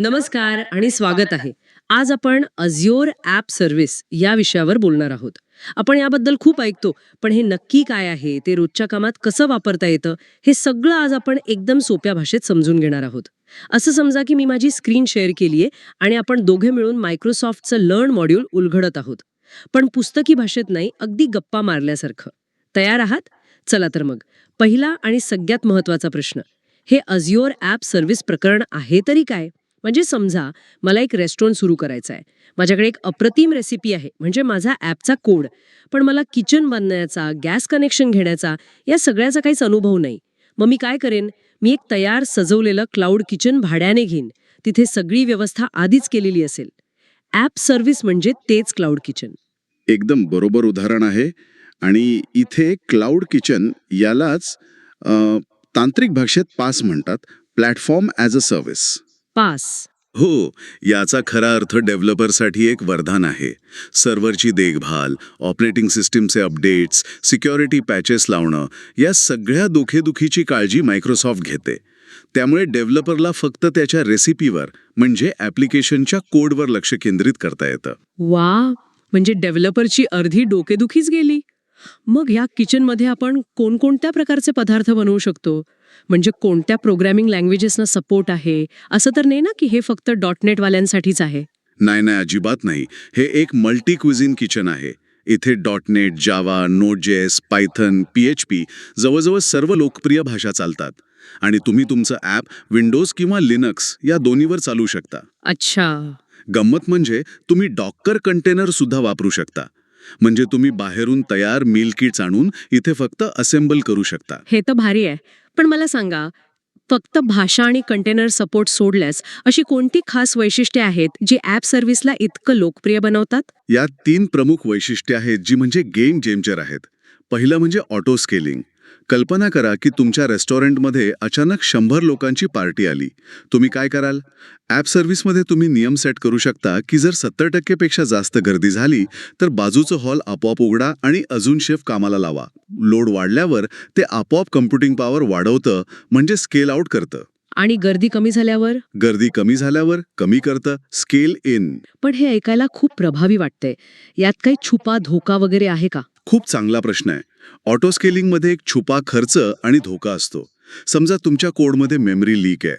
नमस्कार आणि स्वागत आहे. आज आपण अझिओर ॲप सर्व्हिस या विषयावर बोलणार आहोत. आपण याबद्दल खूप ऐकतो पण हे नक्की काय आहे ते रोजच्या कामात कसं वापरता येतं हे सगळं आज आपण एकदम सोप्या भाषेत समजून घेणार आहोत. असं समजा की मी माझी स्क्रीन शेअर केली आहे आणि आपण दोघे मिळून मायक्रोसॉफ्टचं लर्न मॉड्यूल उलगडत आहोत. पण पुस्तकी भाषेत नाही अगदी गप्पा मारल्यासारखं. तयार आहात? चला तर मग. पहिला आणि सगळ्यात महत्त्वाचा प्रश्न. हे अझिओर ॲप सर्व्हिस प्रकरण आहे तरी काय? म्हणजे समजा मला एक रेस्टॉरंट सुरू करायचं आहे. माझ्याकडे एक अप्रतिम रेसिपी आहे. म्हणजे माझा ॲपचा कोड पण मला किचन बांधण्याचा गॅस कनेक्शन घेण्याचा या सगळ्याचा काहीच अनुभव नाही. मग मी काय करेन? मी एक तयार सजवलेलं क्लाउड किचन भाड्याने घेईन. तिथे सगळी व्यवस्था आधीच केलेली असेल. ॲप सर्व्हिस म्हणजे तेच क्लाउड किचन एकदम बरोबर उदाहरण आहे. आणि इथे क्लाउड किचन यालाच तांत्रिक भाषेत पास म्हणतात. Platform as a service PaaS. हो याचा खरा अर्थ डेव्हलपरसाठी एक वरदान आहे. सर्व्हरची देखभाल ऑपरेटिंग सिस्टीमचे अपडेट्स सिक्युरिटी पॅचेस लावणं या सगळ्या दुखेदुखीची काळजी मायक्रोसॉफ्ट घेते. त्यामुळे डेव्हलपरला फक्त त्याच्या रेसिपीवर म्हणजे ॲप्लिकेशनच्या कोडवर लक्ष केंद्रित करता येतं. वा म्हणजे डेव्हलपरची अर्धी डोकेदुखीच गेली. मग या किचनमध्ये आपण कोणकोणत्या प्रकारचे पदार्थ बनवू शकतो? म्हणजे कोणत्या प्रोग्रॅमिंग लँग्वेजेसना सपोर्ट आहे? असं तर नाही ना की हे फक्त डॉट नेटवाल्यांसाठीच आहे? नाही नाही अजिबात नाही. हे एक मल्टी क्विझिन किचन आहे. इथे dot net Java Node JS Python P H P जवळजवळ सर्व लोकप्रिय भाषा चालतात. आणि तुम्ही तुमचं ॲप विंडोज किंवा लिनक्स या दोन्हीवर चालू शकता. अच्छा. गंमत म्हणजे तुम्ही डॉक्कर कंटेनर सुद्धा वापरू शकता. म्हणजे तुम्ही बाहेरून तयार मिल किट्स आणून इथे फक्त असेंबल करू शकता. हे तर भारी आहे. पण मला सांगा फक्त भाषा आणि कंटेनर सपोर्ट सोडल्यास अशी कोणती खास वैशिष्ट्ये आहेत जी ॲप सर्व्हिसला इतकं लोकप्रिय बनवतात? यात तीन प्रमुख वैशिष्ट्ये आहेत जी म्हणजे गेम चेंजर आहेत. पहिलं म्हणजे ऑटो स्केलिंग कल्पना करा की तुमच्या रेस्टॉरंटमध्ये अचानक शंभर लोकांची पार्टी आली. तुम्ही काय कराल? ॲप सर्व्हिसमध्ये तुम्ही नियम सेट करू शकता की जर सत्तर टक्केपेक्षा जास्त गर्दी झाली तर बाजूचं हॉल आपोआप उघडा आणि अजून शेफ कामाला लावा. लोड वाढल्यावर ते आपोआप कम्प्युटिंग पॉवर वाढवतं म्हणजे स्केल आउट करतं. आणि गर्दी कमी झाल्यावर? गर्दी कमी झाल्यावर कमी करतं स्केल इन पण हे ऐकायला खूप प्रभावी वाटतंय. यात काही छुपा धोका वगैरे आहे का? खूप चांगला प्रश्न आहे. ऑटो स्केलिंगमध्ये एक छुपा खर्च आणि धोका असतो. समजा तुमच्या कोडमध्ये मेमरी लीक आहे.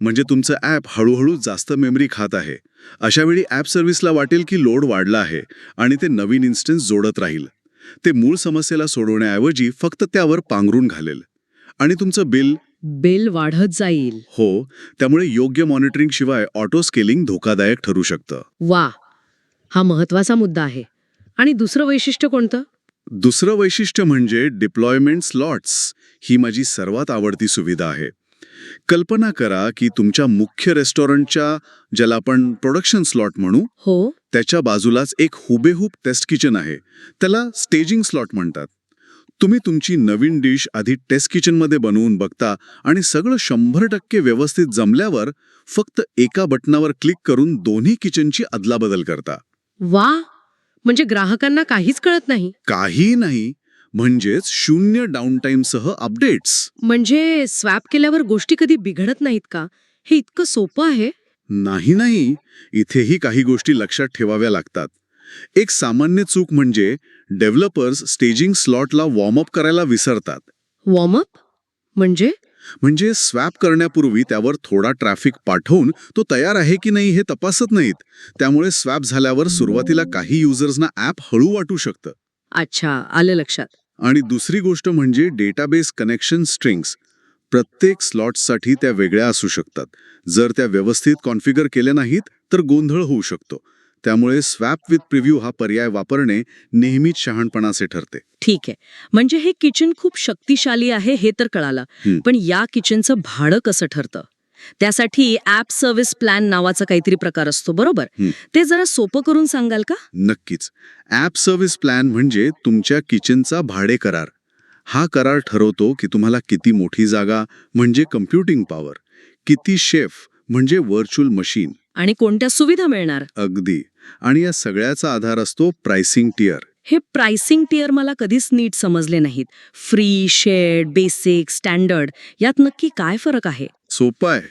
म्हणजे तुमचं ॲप हळूहळू जास्त मेमरी खात आहे. अशा वेळी ॲप सर्व्हिसला वाटेल की लोड वाढला आहे आणि ते नवीन इन्स्टन्स जोडत राहील. ते मूळ समस्येला सोडवण्याऐवजी फक्त त्यावर पांघरून घालेल. आणि तुमचं बिल बिल वाढत जाईल. हो त्यामुळे योग्य मॉनिटरिंग शिवाय ऑटो स्केलिंग धोकादायक ठरू शकतं. वा हा महत्त्वाचा मुद्दा आहे. आणि दुसरं वैशिष्ट्य कोणतं? दुसरं वैशिष्ट्य म्हणजे डिप्लॉयमेंट स्लॉट्स ही माझी सर्वात आवडती सुविधा आहे. कल्पना करा की तुमच्या मुख्य रेस्टॉरंटच्या ज्याला आपण प्रोडक्शन स्लॉट म्हणू हो. त्याच्या बाजूलाच एक हुबेहूब टेस्ट किचन आहे. त्याला स्टेजिंग स्लॉट म्हणतात. तुम्ही तुमची नवीन डिश आधी टेस्ट किचनमध्ये बनवून बघता आणि सगळं शंभर टक्के व्यवस्थित जमल्यावर फक्त एका बटनावर क्लिक करून दोन्ही किचनची अदलाबदल करता. वा! म्हणजे ग्राहकांना काहीच कळत नाही. काही नाही म्हणजेच शून्य डाऊनटाईमसह अपडेट्स. म्हणजे स्वॅप केल्यावर गोष्टी कधी बिघडत नाहीत का? हे इतकं सोपं आहे? नाही नाही. इथेही काही गोष्टी लक्षात ठेवाव्या लागतात. एक सामान्य चूक म्हणजे डेव्हलपर्स स्टेजिंग स्लॉटला वॉर्मअप करायला विसरतात. वॉर्मअप म्हणजे? म्हणजे स्वॅप करण्यापूर्वी त्यावर थोडा ट्रॅफिक पाठवून तो तयार आहे की नाही हे तपासत नाहीत. त्यामुळे स्वॅप झाल्यावर सुरुवातीला काही युजर्सना ॲप हळू वाटू शकतं. अच्छा आलं लक्षात. आणि दुसरी गोष्ट म्हणजे डेटाबेस कनेक्शन स्ट्रिंग्स. प्रत्येक स्लॉट्ससाठी त्या वेगळ्या असू शकतात. जर त्या व्यवस्थित कॉन्फिगर केल्या नाहीत तर गोंधळ होऊ शकतो. त्यामुळे स्वॅप विथ प्रिव्ह्यू हा पर्याय वापरणे नेहमीच शहाणपणाचे ठरते. ठीक आहे. म्हणजे हे किचन खूप शक्तिशाली आहे हे तर कळालं. पण या किचनचं भाडं कसं ठरतं? त्यासाठी ॲप सर्व्हिस प्लॅन नावाचा काहीतरी प्रकार असतो बरोबर. ते जरा सोपं करून सांगाल का? नक्कीच. ॲप सर्व्हिस प्लॅन म्हणजे तुमच्या किचनचा भाडे करार. हा करार ठरवतो की तुम्हाला किती मोठी जागा म्हणजे कम्प्युटिंग पॉवर. किती शेफ म्हणजे व्हर्च्युअल मशीन. आणि कोणत्या सुविधा मिळणार? अगदी. आणि या सगळ्याचा आधार असतो प्राइसिंग टियर हे प्राइसिंग टियर मला कधीच नीट समजले नाहीत. फ्री शेड बेसिक स्टँडर्ड यात नक्की काय फरक आहे? सोपं आहे.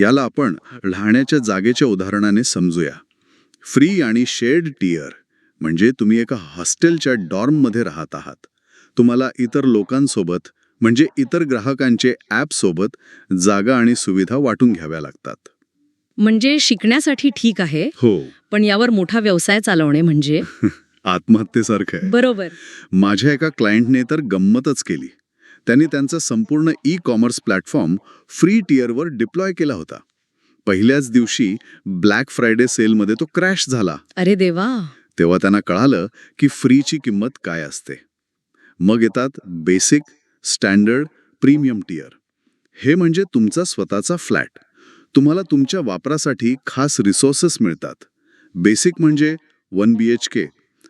याला आपण राहण्याच्या जागेच्या उदाहरणाने समजूया. फ्री आणि शेअर्ड टियर म्हणजे तुम्ही एका हॉस्टेलच्या डॉर्ममध्ये राहत आहात. तुम्हाला इतर लोकांसोबत म्हणजे इतर ग्राहकांचे ॲपसोबत जागा आणि सुविधा वाटून घ्याव्या लागतात. म्हणजे शिकण्यासाठी ठीक आहे हो. पण यावर मोठा व्यवसाय चालवणे म्हणजे? आत्महत्येसारखं आहे. बरोबर. माझ्या एका क्लायंटने तर गंमतच केली. त्यांनी त्यांचा संपूर्ण ई कॉमर्स प्लॅटफॉर्म फ्री टियरवर डिप्लॉय केला होता. पहिल्याच दिवशी ब्लॅक फ्रायडे सेलमध्ये तो क्रॅश झाला. अरे देवा. तेव्हा त्यांना कळालं की फ्रीची किंमत काय असते. मग येतात बेसिक स्टँडर्ड प्रीमियम टियर हे म्हणजे तुमचा स्वतःचा फ्लॅट तुम्हाला तुमच्या वापरासाठी खास रिसोर्सेस मिळतात. बेसिक म्हणजे one B H K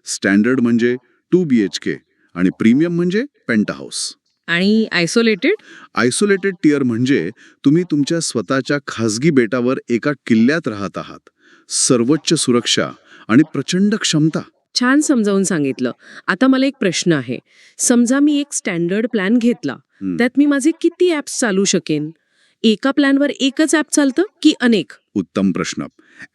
standard म्हणजे टू बी एच के आणि प्रीमियम म्हणजे पेंटाहाऊस आणि आयसोलेटेड आयसोलेटेड टियर म्हणजे तुम्ही तुमच्या स्वतःच्या खासगी बेटावर एका किल्ल्यात राहत आहात. सर्वोच्च सुरक्षा आणि प्रचंड क्षमता. छान समजावून सांगितलं. आता मला एक प्रश्न आहे. समजा मी एक स्टँडर्ड प्लॅन घेतला. त्यात मी माझे किती ऍप्स चालू शकेन? एका प्लॅनवर एकच ऍप चालतं की अनेक? उत्तम प्रश्न.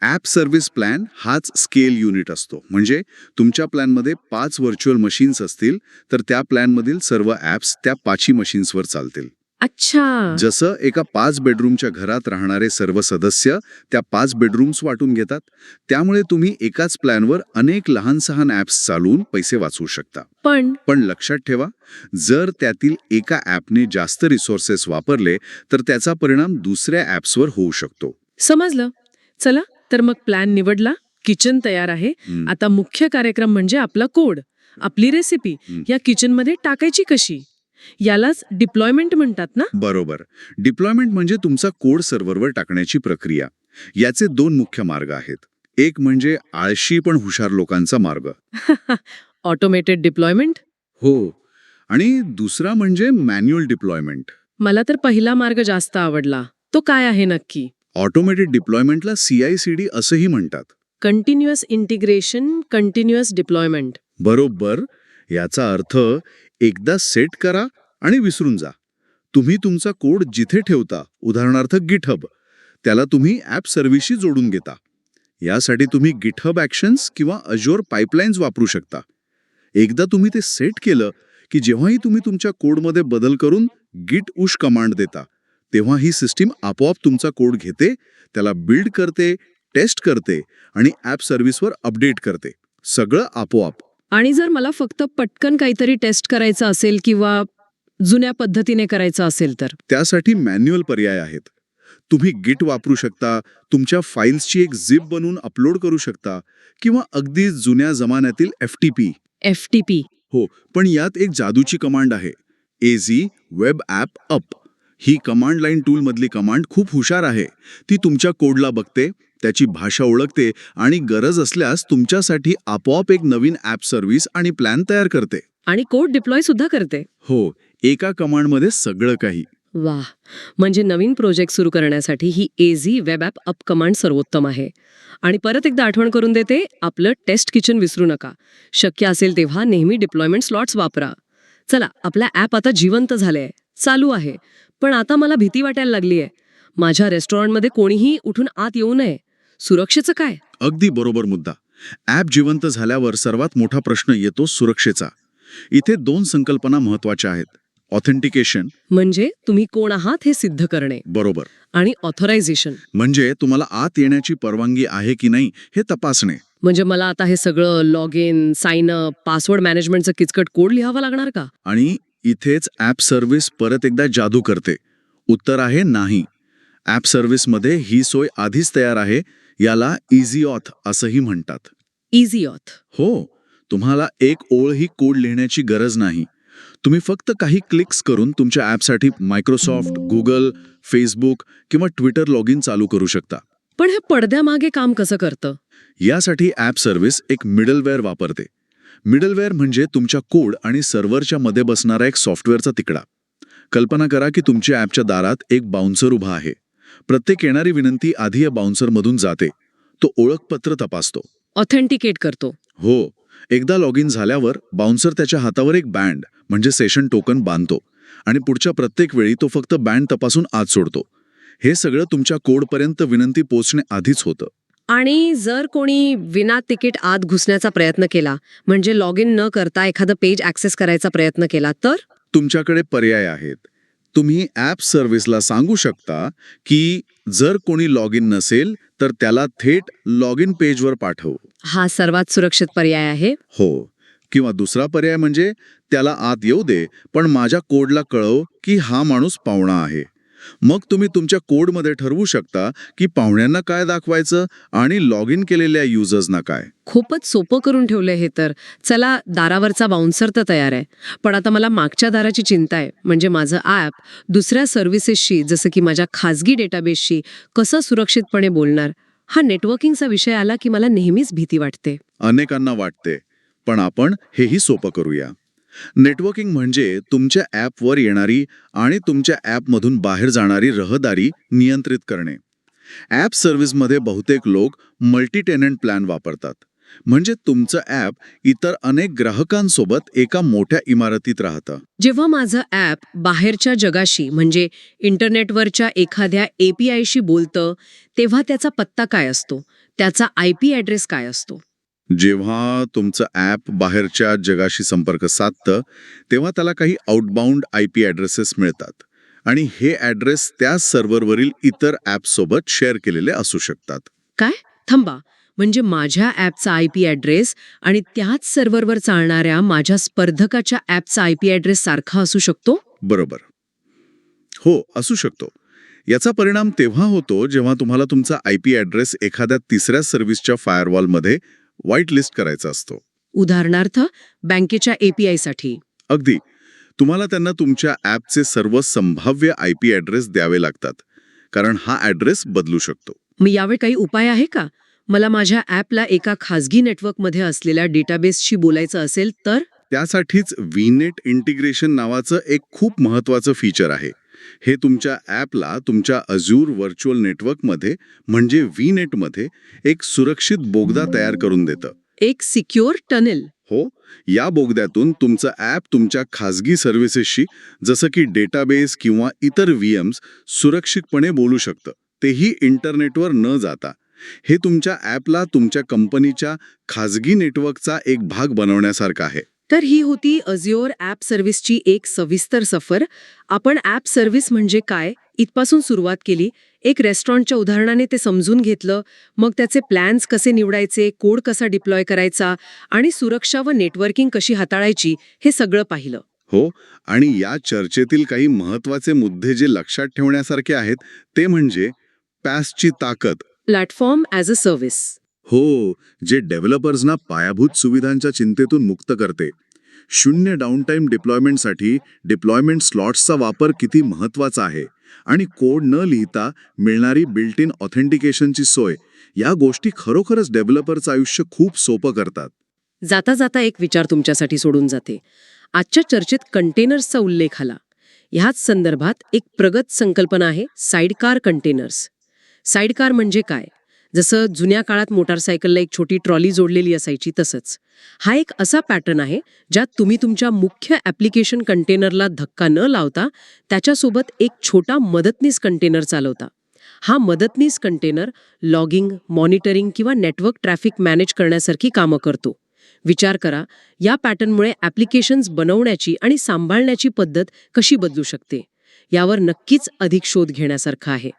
ॲप सर्व्हिस प्लॅन हाच स्केल युनिट असतो. म्हणजे तुमच्या प्लॅनमध्ये पाच व्हर्च्युअल मशीन्स असतील तर त्या प्लॅनमधील सर्व ॲप्स त्या पाचही मशीन्सवर चालतील. अच्छा. जसं एका पाच बेडरूमच्या घरात राहणारे सर्व सदस्य त्या पाच बेडरूम्स वाटून घेतात त्यामुळे तुम्ही एकाच प्लॅनवर अनेक लहान सहान ॲप्स चालवून पैसे वाचवू शकता. पण पण लक्षात ठेवा जर त्यातील एका ॲपने जास्त रिसोर्सेस वापरले तर त्याचा परिणाम दुसऱ्या ॲप्सवर होऊ शकतो. समजलं. चला तर मग प्लॅन निवडला किचन तयार आहे. आता मुख्य कार्यक्रम म्हणजे आपला कोड आपली रेसिपी. या किचनमध्ये टाकायची कशी? यालाच डिप्लॉयमेंट म्हणतात ना? बरोबर. डिप्लॉयमेंट म्हणजे तुमचा कोड सर्व्हरवर टाकण्याची प्रक्रिया. याचे दोन मुख्य मार्ग आहेत. एक म्हणजे आळशी पण हुशार लोकांचा मार्ग. ऑटोमेटेड डिप्लॉयमेंट हो. आणि दुसरा म्हणजे मॅन्युअल डिप्लॉयमेंट मला तर पहिला मार्ग जास्त आवडला. तो काय आहे नक्की? ऑटोमेटेड डिप्लॉयमेंटला सी आय सी डी असंही म्हणतात. कंटिन्युअस इंटिग्रेशन कंटिन्युअस डिप्लॉयमेंट बरोबर. याचा अर्थ एकदा सेट करा आणि विसरून जा. तुम्ही तुमचा कोड जिथे ठेवता उदाहरणार्थ गिटहब त्याला तुम्ही ॲप सर्व्हिसशी जोडून घेता. यासाठी तुम्ही गिटहब ॲक्शन्स किंवा अजोर पाईपलाईन्स वापरू शकता. एकदा तुम्ही ते सेट केलं की जेव्हाही तुम्ही तुमच्या कोडमध्ये बदल करून गिट उश कमांड देता तेव्हा ही सिस्टीम आपोआप तुमचा कोड घेते त्याला बिल्ड करते टेस्ट करते आणि ॲप सर्व्हिसवर अपडेट करते. सगळं आपोआप. आणि जर मला फक्त पटकन काहीतरी टेस्ट करायचं असेल किंवा जुन्या पद्धतीने करायचं असेल तर? त्यासाठी मॅन्युअल पर्याय आहेत. तुम्ही गिट वापरू शकता तुमच्या फाईल्सची एक झिप बनवून अपलोड करू शकता किंवा अगदी जुन्या जमान्यातील F T P F T P हो पण यात एक जादूची कमांड आहे. एझी वेब ॲप अप ही कमांड लाईन टूलमधली कमांड खूप हुशार आहे. ती तुमच्या कोडला बघते त्याची भाषा ओळखते आणि गरज असल्यास तुमच्यासाठी आपोआप एक नवीन ॲप सर्व्हिस आणि प्लॅन तयार करते. आणि कोड डिप्लॉय सुद्धा करते. हो एका कमांडमध्ये सगळं काही. वाह! म्हणजे नवीन प्रोजेक्ट सुरू करण्यासाठी ही az web app up command सर्वोत्तम आहे. आणि परत एकदा आठवण करून देते आपलं टेस्ट किचन विसरू नका. शक्य असेल तेव्हा नेहमी डिप्लॉयमेंट स्लॉट्स वापरा. चला आपला ॲप आता जिवंत झालंय. चालू आहे. पण आता मला भीती वाटायला लागली आहे माझ्या रेस्टॉरंटमध्ये कोणीही उठून आत येऊ नये. सुरक्षेचं काय? अगदी बरोबर मुद्दा. ॲप जिवंत झाल्यावर सर्वात मोठा प्रश्न येतो सुरक्षेचा. इथे दोन संकल्पना महत्त्वाच्या आहेत. ऑथेंटिकेशन म्हणजे तुम्ही कोण आहात हे सिद्ध करणे. बरोबर. आणि ऑथरायझेशन म्हणजे तुम्हाला आत येण्याची परवानगी आहे की नाही हे तपासणे. म्हणजे मला आता हे सगळं log in sign up password मॅनेजमेंटचं किचकट कोड लिहावा लागणार का? आणि इथेच ॲप सर्व्हिस परत एकदा जादू करते. उत्तर आहे नाही. ॲप सर्व्हिसमध्ये ही सोय आधीच तयार आहे. याला इझी ऑथ असंही म्हणतात. इझी ऑथ हो तुम्हाला एक ओळ ही कोड लिहिण्याची गरज नाही. तुम्ही फक्त काही क्लिक्स करून तुमच्या ॲपसाठी मायक्रोसॉफ्ट गुगल फेसबुक किंवा ट्विटर लॉग इन चालू करू शकता. पण हे पडद्यामागे काम कसं करतं? यासाठी ॲप सर्व्हिस एक मिडलवेअर वापरते. मिडलवेअर म्हणजे तुमच्या कोड आणि सर्व्हरच्या मध्ये बसणारा एक सॉफ्टवेअरचा तिकडा. कल्पना करा की तुमच्या ॲपच्या दारात एक बाउन्सर उभा आहे. प्रत्येक येणारी विनंती आधी या बाउन्सरमधून जाते. तो ओळखपत्र तपासतो. ऑथेंटिकेट करतो. हो. एकदा लॉग इन झाल्यावर बाउन्सर त्याच्या हातावर एक बँड म्हणजे सेशन टोकन बांधतो आणि पुढच्या प्रत्येक वेळी तो फक्त बँड तपासून आत सोडतो. हे सगळं तुमच्या कोडपर्यंत विनंती पोचणे आधीच होतं. आणि जर कोणी विना तिकीट आत घुसण्याचा प्रयत्न केला म्हणजे लॉग इन न करता एखादं पेज ॲक्सेस करायचा प्रयत्न केला तर? तुमच्याकडे पर्याय आहेत. तुम्ही ॲप सर्व्हिसला सांगू शकता की जर कोणी लॉग इन नसेल तर त्याला थेट लॉग इन पेजवर पाठव. हा सर्वात सुरक्षित पर्याय आहे. हो. किंवा दुसरा पर्याय म्हणजे त्याला आत येऊ दे पण माझ्या कोडला कळव की हा माणूस पाहुणा आहे. मग तुम्ही तुमच्या कोडमध्ये ठरवू शकता की पाहुण्यांना काय दाखवायचं आणि लॉग इन केलेल्या युजर्सना काय. खूपच सोपं करून ठेवलंय हे तर. चला दारावरचा बाउन्सर तर तयार आहे. पण आता मला मागच्या दाराची चिंता आहे. म्हणजे माझं ॲप दुसऱ्या सर्व्हिसेसशी जसं की माझ्या खाजगी डेटाबेसशी कसं सुरक्षितपणे बोलणार? हा नेटवर्किंगचा विषय आला की मला नेहमीच भीती वाटते. अनेकांना वाटते. पण आपण हेही सोपं करूया. नेटवर्किंग म्हणजे तुमच्या ॲपवर येणारी आणि तुमच्या ॲपमधून बाहेर जाणारी रहदारी नियंत्रित करणे. ॲप सर्व्हिसमध्ये बहुतेक लोक मल्टी टेनंट प्लॅन वापरतात. म्हणजे तुमचं ॲप इतर अनेक ग्राहकांसोबत एका मोठ्या इमारतीत राहतं. जेव्हा माझं ॲप बाहेरच्या जगाशी म्हणजे इंटरनेटवरच्या एखाद्या एपीआयशी बोलतं तेव्हा त्याचा पत्ता काय असतो? त्याचा आय पी ॲड्रेस काय असतो? जेव्हा तुमचं ॲप बाहेरच्या जगाशी संपर्क साधतं तेव्हा त्याला काही आउटबाउंड आय पी ॲड्रेसेस मिळतात. आणि हे ॲड्रेस त्या सर्व्हरवरील इतर ॲपसोबत शेअर केलेले असू शकतात. काय? थांबा. म्हणजे माझ्या ॲपचा आय पी ॲड्रेस आणि त्याच सर्व्हरवर चालणाऱ्या माझ्या स्पर्धकाच्या ॲपचा आय पी ॲड्रेस सारखा असू शकतो? बरोबर. हो असू शकतो. याचा परिणाम तेव्हा होतो जेव्हा तुम्हाला तुमचा आय पी ॲड्रेस एखाद्या तिसऱ्या सर्व्हिसच्या फायरवॉलमध्ये व्हाईट लिस्ट करायचा असतो. उदाहरणार्थ बँकेच्या एपीआयसाठी अगदी. तुम्हाला त्यांना तुमच्या ॲपचे सर्व संभाव्य आय पी ॲड्रेस द्यावे लागतात कारण हा ॲड्रेस बदलू शकतो. मग यावेळी काही उपाय आहे का? मला माझ्या ॲपला एका खाजगी नेटवर्कमध्ये असलेल्या डेटाबेसशी बोलायचं असेल तर? त्यासाठीच व्हीनेट इंटिग्रेशन नावाचं एक खूप महत्वाचं फीचर आहे. हे तुमच्या ॲपला तुमच्या अझूर व्हर्च्युअल नेटवर्कमध्ये म्हणजे व्ही नेटमध्ये एक सुरक्षित बोगदा तयार करून देतं. एक सिक्युअर टनेल हो या बोगद्यातून तुमचं ॲप तुमच्या खाजगी सर्व्हिसेसशी जसं की डेटाबेस किंवा इतर व्ही एम्स सुरक्षितपणे बोलू शकतं. तेही इंटरनेटवर न जाता. हे तुमच्या ॲपला तुमच्या कंपनीच्या खाजगी नेटवर्कचा एक भाग बनवण्यासारखं आहे. तर ही होती अजिओर ॲप सर्व्हिसची एक सविस्तर सफर. आपण ॲप सर्व्हिस म्हणजे काय? इथपासून सुरुवात केली. एक रेस्टॉरंटच्या उदाहरणाने ते समजून घेतलं. मग त्याचे प्लॅन्स कसे निवडायचे? कोड कसा डिप्लॉय करायचा? आणि सुरक्षा व नेटवर्किंग कशी हाताळायची? हे सगळं पाहिलं. हो आणि या चर्चेतील काही महत्त्वाचे मुद्दे जे लक्षात ठेवण्यासारखे आहेत ते म्हणजे पॅसची ताकद. प्लॅटफॉर्म ॲज अ सर्व्हिस हो जे डेव्हलपर्सना पायाभूत सुविधांच्या चिंतेतून मुक्त करते. शून्य डाऊनटाईम डिप्लॉयमेंटसाठी डिप्लॉयमेंट स्लॉट्सचा वापर किती महत्त्वाचा आहे आणि कोड न लिहिता मिळणारी बिल्ट इन ऑथेंटिकेशनची सोय या गोष्टी खरोखरच डेव्हलपरचं आयुष्य खूप सोपं करतात. जाता जाता एक विचार तुमच्यासाठी सोडून जाते. आजच्या चर्चेत कंटेनर्सचा उल्लेख आला. ह्याच संदर्भात एक प्रगत संकल्पना आहे साईडकार कंटेनर्स साईडकार म्हणजे काय? जसं जुन्या काळात मोटारसायकलला एक छोटी ट्रॉली जोडलेली असायची तसंच. हा एक असा पॅटर्न आहे ज्यात तुम्ही तुमच्या मुख्य ॲप्लिकेशन कंटेनरला धक्का न लावता त्याच्यासोबत एक छोटा मदतनीस कंटेनर चालवता. हा मदतनीस कंटेनर लॉगिंग मॉनिटरिंग किंवा नेटवर्क ट्रॅफिक मॅनेज करण्यासारखी कामं करतो. विचार करा या पॅटर्नमुळे ॲप्लिकेशन्स बनवण्याची आणि सांभाळण्याची पद्धत कशी बदलू शकते? यावर नक्कीच अधिक शोध घेण्यासारखं आहे.